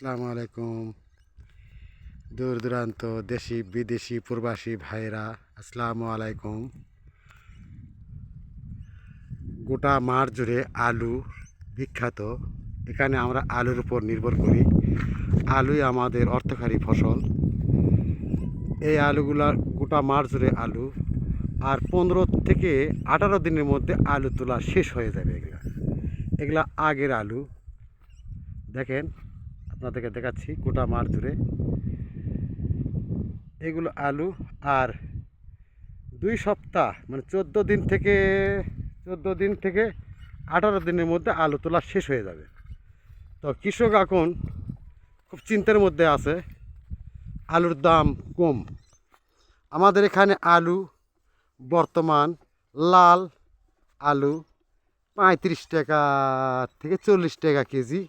আসসালামু আলাইকুম। দূর দূরান্ত দেশি, বিদেশি, প্রবাসী ভাইরা আসসালামু আলাইকুম। গোটা মাঠ জুড়ে আলু বিখ্যাত। এখানে আমরা আলুর উপর নির্ভর করি। আলুই আমাদের অর্থকারী ফসল। এই আলুগুলা গোটা মাঠ জুড়ে আলু। আর পনেরো থেকে আঠারো দিনের মধ্যে আলু তোলা শেষ হয়ে যাবে এগুলা। এগুলা আগের আলু। দেখেন আপনাদেরকে দেখাচ্ছি গোটা মার জুড়ে। এগুলো আলু আর দুই সপ্তাহ মানে চোদ্দ দিন থেকে, চোদ্দ দিন থেকে আঠারো দিনের মধ্যে আলু তোলা শেষ হয়ে যাবে। তো কৃষক এখন খুব চিন্তার মধ্যে আছে, আলুর দাম কম। আমাদের এখানে আলু বর্তমান লাল আলু পঁয়ত্রিশ টাকা থেকে চল্লিশ টাকা কেজি।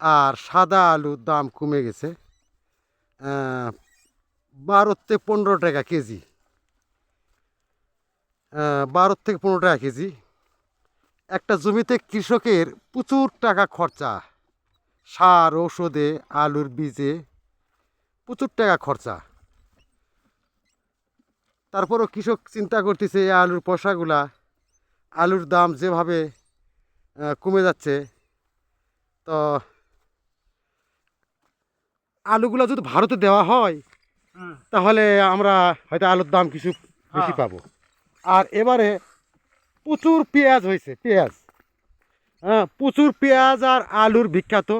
আর সাদা আলুর দাম কমে গেছে বারো থেকে পনেরো টাকা কেজি। বারো থেকে পনেরো টাকা কেজি। একটা জমিতে কৃষকের প্রচুর টাকা খরচা। সার ওষুধে আলুর বীজে প্রচুর টাকা খরচা। তারপরও কৃষক চিন্তা করতেছে আলুর পয়সাগুলা আলুর দাম যেভাবে কমে যাচ্ছে, তো আলুগুলো যদি ভারতে দেওয়া হয় তাহলে আমরা হয়তো আলুর দাম কিছু বেশি হ্যাঁ। পাবো। আর এবারে প্রচুর পেঁয়াজ হয়েছে পেঁয়াজ। হ্যাঁ প্রচুর পেঁয়াজ আর আলুর বিখ্যাত।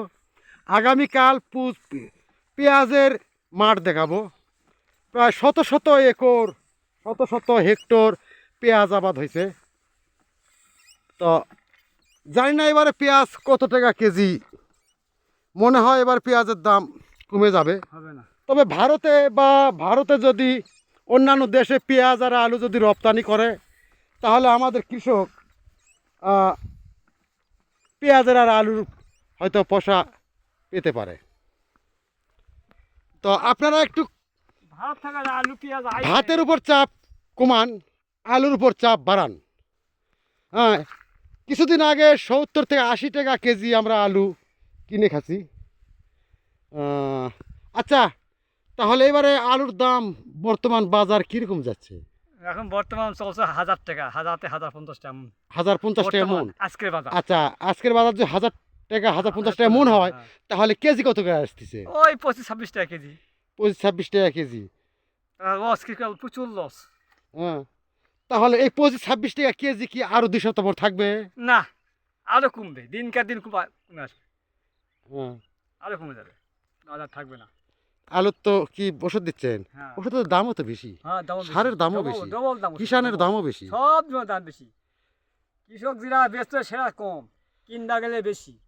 আগামীকাল পেঁয়াজের মাঠ দেখাবো। প্রায় শত শত একর শত শত হেক্টর পেঁয়াজ আবাদ হয়েছে। তো জানি না এবারে পেঁয়াজ কত টাকা কেজি। মনে হয় এবার পেঁয়াজের দাম কমে যাবে। তবে ভারতে বা ভারতে যদি অন্যান্য দেশে পেঁয়াজ আর আলু যদি রপ্তানি করে তাহলে আমাদের কৃষক পেঁয়াজের আর আলুর হয়তো পয়সা পেতে পারে। তো আপনারা একটু ভাতের উপর চাপ কমান আলুর উপর চাপ বাড়ান। হ্যাঁ কিছুদিন আগে সত্তর থেকে আশি টাকা কেজি আমরা আলু কিনে খাচ্ছি। আচ্ছা তাহলে এবারে আলুর দাম বর্তমান বাজার কীরকম যাচ্ছে? এখন বর্তমান চলছে হাজার টাকা হাজারতে হাজার পঞ্চাশ টাকা হাজার পঞ্চাশ টাকা মন আজকের বাজার। আচ্ছা আজকের বাজার যদি হাজার টাকা হাজার পঞ্চাশ টাকা মন হয় হ্যাঁ। তাহলে কেজি কত করে আসতেছে? ওই পঁচিশ ছাব্বিশ টাকা কেজি। পঁচিশ ছাব্বিশ টাকা কেজি। লস কি প্রচুর লস হ্যাঁ তাহলে এই পঁচিশ ছাব্বিশ টাকা কেজি কি আরও দুই সপ্তাহ পর থাকবে? না আরও কমবে। দিনকার দিন কমে কমে আসবে। হ্যাঁ। আরও কমে যাবে। থাকবে না। আলুর তো কি ওষুধ দিচ্ছেন? হ্যাঁ। ওষুধের দামও তো বেশি। হ্যাঁ। সারের দামও বেশি। কিষানের দামও বেশি। সব দাম বেশি। কৃষক সেটা কম। গেলে বেশি।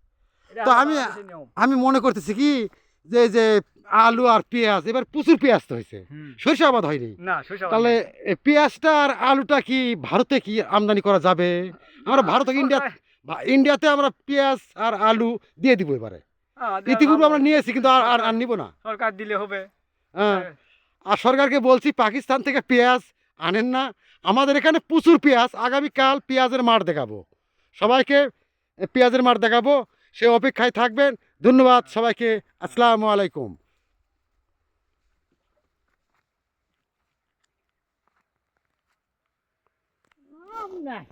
তো আমি- আমি মনে করতেছি কি যে যে আলু আর পেঁয়াজ এবার প্রচুর পেঁয়াজ তো হয়েছে। সরিষা আবাদ হয়নি। তাহলে পেঁয়াজটা আর আলুটা কি ভারতে কি আমদানি করা যাবে? আমরা ভারত ইন্ডিয়া ইন্ডিয়াতে আমরা পেঁয়াজ আর আলু দিয়ে দিব এবারে। ইতিপূর্বে আমরা নিয়েছি কিন্তু আর আর আর নিব না। সরকার দিলে হবে। হ্যাঁ। আর সরকারকে বলছি পাকিস্তান থেকে পেঁয়াজ আনেন না। আমাদের এখানে প্রচুর পেঁয়াজ। আগামীকাল পেঁয়াজের মাঠ দেখাবো। সবাইকে পেঁয়াজের মাঠ দেখাবো। সে অপেক্ষায় থাকবেন। ধন্যবাদ সবাইকে। আসসালামু আলাইকুম। না।